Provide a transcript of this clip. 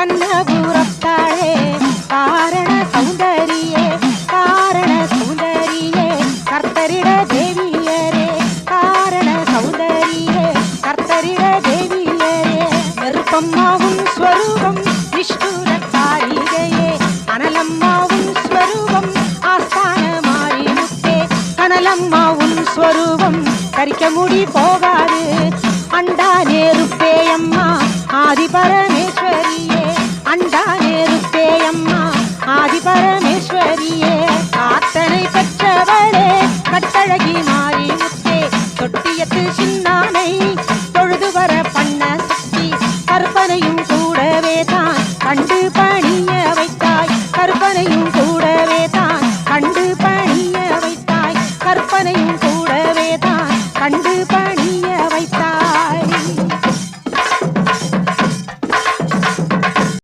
கண்ணபுரத்தாளே காரண சௌந்தரியே காரண சௌந்தரியே கர்த்தரிட தேவியரே காரண சௌந்தரியே கர்த்தரிட தேவியரே. நெருப்பம்மாவும் ஸ்வரூபம் விஷ்ணுர தாரிகையே அனலம்மாவும் ஸ்வரூபம் ஆஸ்தான மாறிமுத்தே கனலம்மாவும் ஸ்வரூபம் கரிக்க முடி போகாது. அண்டா நேருப்பேயம்மா ஆதிபரன் அழகி மாறி முத்தே தொட்டியத்து சின்னானை தொழுது வர பண்ண சக்தி கற்பனையும் கூட